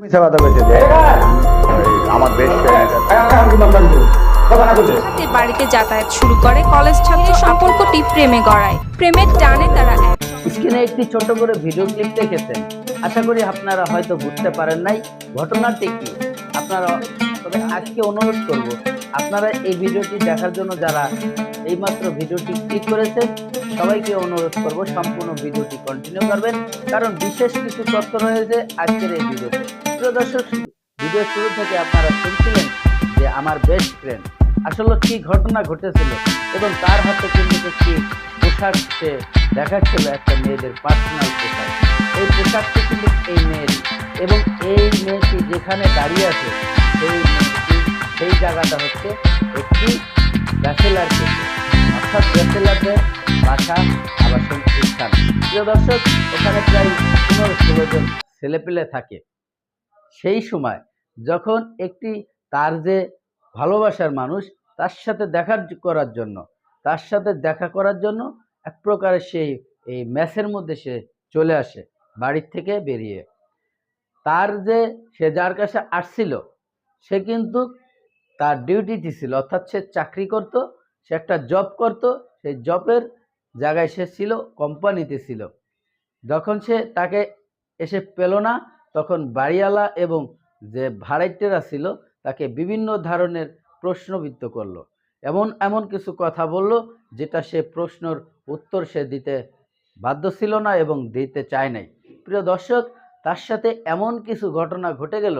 মিথ্যা কথা বলছে যে আমার বেশ বাড়িতে যাতায়াত শুরু করে কলেজ ছাত্রের সম্পর্কটি প্রেমে গড়ায়। প্রেমের টানে তারা এক। স্ক্রিনে একটি ছোট করে ভিডিও ক্লিপ দেখেছেন। আশা করি আপনারা হয়তো বুঝতে পারেন নাই। ঘটনাটি কি? আপনারা তবে আজকে অনুরোধ করব, আপনারা এই ভিডিওটি দেখার জন্য যারা এইমাত্র ভিডিওটি ক্লিক করেছেন, সবাইকে অনুরোধ করব সম্পূর্ণ ভিডিওটি কন্টিনিউ করবেন। কারণ বিশেষ কিছু তথ্য রয়েছে আজকের এই ভিডিওতে। প্রিয় দর্শক, ভিডিও শুরু থেকে আপনারা শুনছিলেন যে আমার বেস্ট ফ্রেন্ড আসলে কি ঘটনা ঘটেছিল এবং তার হাতে কিন্তু একটি পোশাক সে দেখাচ্ছিল একটা মেয়েদের পার্সোনাল পোশাক। এই পোশাকটি কিন্তু এই মেয়ের এবং এই মেয়েটি যেখানে দাঁড়িয়ে আছে, সেই সেই জায়গাটা হচ্ছে একটি ব্যাচেলার কেন্দ্র। অর্থাৎ ব্যাচেলারদের বাসা, আবাসন, স্থান। প্রিয় দর্শক ওখানে প্রায় পনেরো ষোলো জন ছেলেপেলে থাকে। সেই সময় যখন একটি তার যে ভালোবাসার মানুষ, তার সাথে দেখা করার জন্য, তার সাথে দেখা করার জন্য এক প্রকারের সেই এই ম্যাচের মধ্যে সে চলে আসে, বাড়ির থেকে বেরিয়ে। তার যে সে যার কাছে আসছিল, সে কিন্তু তার ডিউটিতে ছিল, অর্থাৎ সে চাকরি করত, সে একটা জব করত, সেই জবের জায়গায় সে ছিল কোম্পানিতে ছিল। যখন সে তাকে এসে পেল না, তখন বাড়িওয়ালা এবং যে ভাড়াইটেরা ছিল, তাকে বিভিন্ন ধরনের প্রশ্নবিদ্ধ করল। এমন এমন কিছু কথা বলল, যেটা সে প্রশ্নর উত্তর সে দিতে বাধ্য ছিল না এবং দিতে চায় নাই। প্রিয় দর্শক, তার সাথে এমন কিছু ঘটনা ঘটে গেল,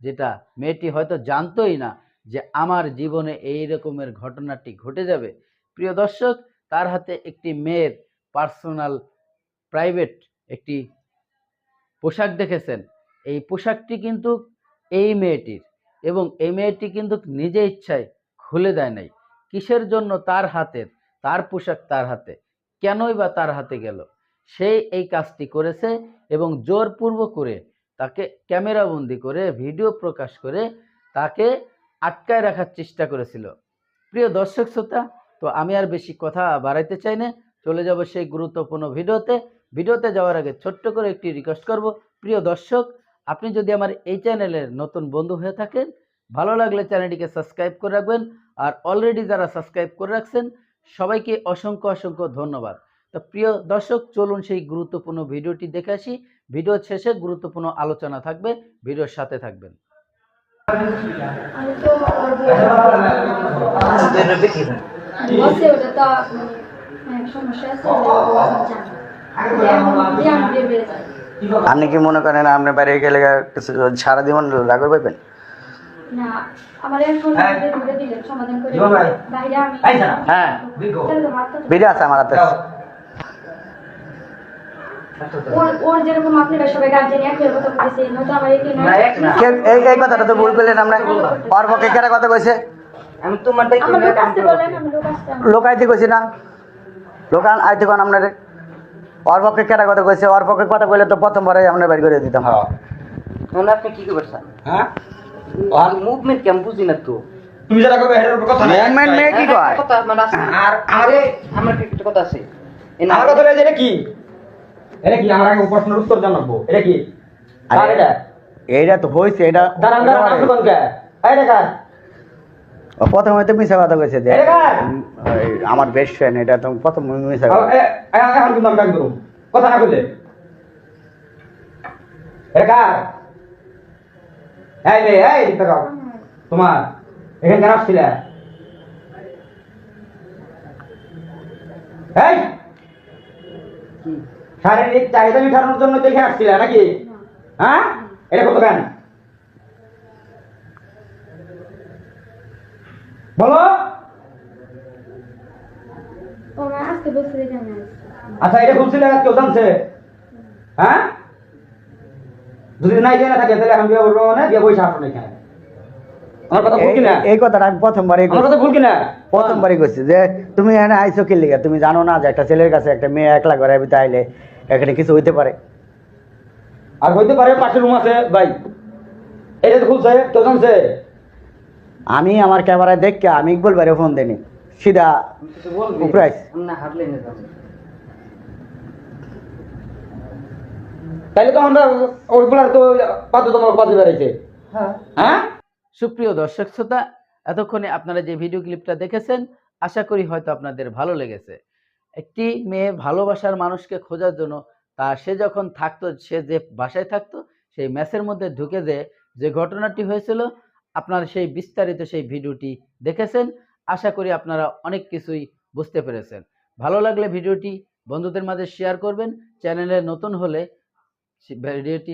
যেটা মেয়েটি হয়তো জানতোই না যে আমার জীবনে এই রকমের ঘটনাটি ঘটে যাবে। প্রিয় দর্শক, তার হাতে একটি মেয়ের পার্সোনাল প্রাইভেট একটি পোশাক দেখেছেন। এই পোশাকটি কিন্তু এই মেয়েটির এবং এই মেয়েটি কিন্তু নিজে ইচ্ছায় খুলে দেয় নাই। কিসের জন্য তার হাতের, তার পোশাক তার হাতে? কেনই বা তার হাতে গেল? সে এই কাজটি করেছে এবং জোরপূর্ব করে তাকে ক্যামেরাবন্দি করে, ভিডিও প্রকাশ করে তাকে আটকায় রাখার চেষ্টা করেছিল। প্রিয় দর্শক শ্রোতা, তো আমি আর বেশি কথা বাড়াইতে চাই না। চলে যাব সেই গুরুত্বপূর্ণ ভিডিওতে। ভিডিওতে যাওয়ার আগে ছোট্ট করে একটি রিকোয়েস্ট করব। প্রিয় দর্শক, আপনি যদি আমার এই চ্যানেলের নতুন বন্ধু হয়ে থাকেন, ভালো লাগলে চ্যানেলটিকে সাবস্ক্রাইব করে রাখবেন আর অলরেডি যারা সাবস্ক্রাইব করে রাখছেন, সবাইকে অসংখ্য অসংখ্য ধন্যবাদ। তো প্রিয় দর্শক, চলুন সেই গুরুত্বপূর্ণ ভিডিওটি দেখে আসি। ভিডিও শেষে গুরুত্বপূর্ণ আলোচনা থাকবে। ভিডিওর সাথে থাকবেন। আপনি কি মনে করেন আপনার বাড়ি গেলে কিছু সারা জীবন রাগর পাইবেন বাইরে হ্যাঁ। ভিডিও আছে আমার হাতে। ওর ওর যেরকম আপনারা সবাই গার্জেন একই কথা আমার এই কথাটা তো ভুল করলেন আমরা। ওর পক্ষে কেরা কথা কইছে? আমি তোমারটাই আমার লোক আসতে বলেন আমি লোক আসতে লোক আইতে কইছি না। লোক আইতে কোন আপনারে। ওর পক্ষে কেরা কথা কইছে? ওর পক্ষে কথা কইলে তো প্রথমবারে আমরা বাড়ি করে দিতাম। আপনি কি করবেন হ্যাঁ? আর মুভমেন্ট কেমন বুঝি না তো। তুমি যারা কবে হেডের কথা নাই ম্যান মেয়ে কি কয়? কথা মানে আর আরে আমার একটা কথা আছে। না কথা এটা কি? এটা কি আমার আগে প্রশ্নের উত্তর জানাব? এটা কি? এটা? এইটা তো হইছে এটা দাঁড়ান দাঁড়ান আপনি কোন কে? এটা কার? প্রথম মিশা কথা কইছে যে আমার বেস্ট ফ্রেন্ড এটা তো প্রথম মিশা এখন কিন্তু আমি করুন কথা না কইলে। এটা কার? এই রে এই দেখাও তোমার এখানে কেন আসছিলে? এই! শারীরিক চাহিদা মেটানোর জন্য এখানে আসছিলে নাকি? হ্যাঁ? এটা কত কেন? বলো। আচ্ছা এটা বলছিলে কেউ জানছে। হ্যাঁ? যদি নাই জেনে থাকে তাহলে এখন বিয়ে করব মানে বিয়ে না এখানে। আমার কথা ভুল কিনা? এই- এই কথাটা আমি প্রথমবারই আমার কইছি। কথা ভুল কিনা? প্রথমবারই কইছি যে তুমি এখানে আইছো কি লিগা? তুমি জানো না যে একটা ছেলের কাছে একটা মেয়ে একলা ঘরে ভিতরে আইলে এখানে কিছু হইতে পারে? আর হইতে পারে পাশে রুম আছে ভাই। এটা তো খুলছে কেউ জানছে। আমি আমার ক্যামেরায় দেখকে আমি ইকবল বাইরে ফোন দেনি সিধা উপরে আইছি। না না তাইলে তো আমরা ওইগুলার তো বাধ্যতামূলক বাজে বেড়াইছে। হ্যাঁ। হ্যাঁ? সুপ্রিয় দর্শক শ্রোতা, এতক্ষণে আপনারা যে ভিডিও ক্লিপটা দেখেছেন, আশা করি হয়তো আপনাদের ভালো লেগেছে। একটি মেয়ে ভালোবাসার মানুষকে খোঁজার জন্য তা সে যখন থাকতো, সে যে বাসায় থাকতো, সেই ম্যাচের মধ্যে ঢুকে যে যে ঘটনাটি হয়েছিল, আপনারা সেই বিস্তারিত সেই ভিডিওটি দেখেছেন। আশা করি আপনারা অনেক কিছুই বুঝতে পেরেছেন। ভালো লাগলে ভিডিওটি বন্ধুদের মাঝে শেয়ার করবেন। চ্যানেলে নতুন হলে ভিডিওটি